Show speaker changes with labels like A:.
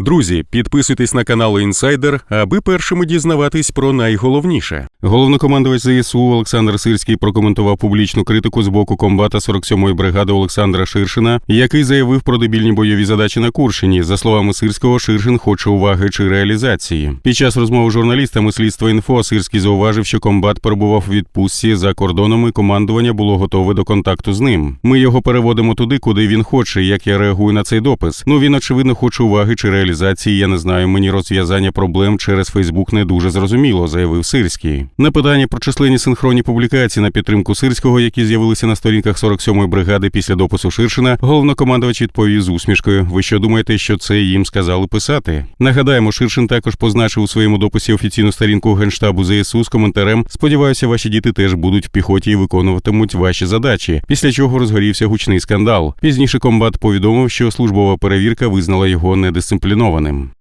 A: Друзі, підписуйтесь на канал Інсайдер, аби першими дізнаватись про найголовніше. Головнокомандувач ЗСУ Олександр Сирський прокоментував публічну критику з боку комбата 47-ї бригади Олександра Ширшина, який заявив про дебільні бойові задачі на Курщині. За словами Сирського, Ширшин хоче уваги чи реалізації. Під час розмови з журналістами слідства інфо Сирський зауважив, що комбат перебував у відпустці за кордоном. і Командування було готове до контакту з ним. Ми його переводимо туди, куди він хоче. Як я реагую на цей допис? Ну він очевидно хоче уваги чи реалізації. Я не знаю. Мені розв'язання проблем через Фейсбук не дуже зрозуміло, заявив Сирський. На питання про численні синхронні публікації на підтримку Сирського, які з'явилися на сторінках 47-ї бригади після допису Ширшина, головнокомандувач відповів з усмішкою. Ви що думаєте, що це їм сказали писати? Нагадаємо, Ширшин також позначив у своєму дописі офіційну сторінку генштабу ЗСУ з коментарем. Сподіваюся, ваші діти теж будуть в піхоті і виконуватимуть ваші задачі. Після чого розгорівся гучний скандал. Пізніше комбат повідомив, що службова перевірка визнала його недисциплінованим тренованим.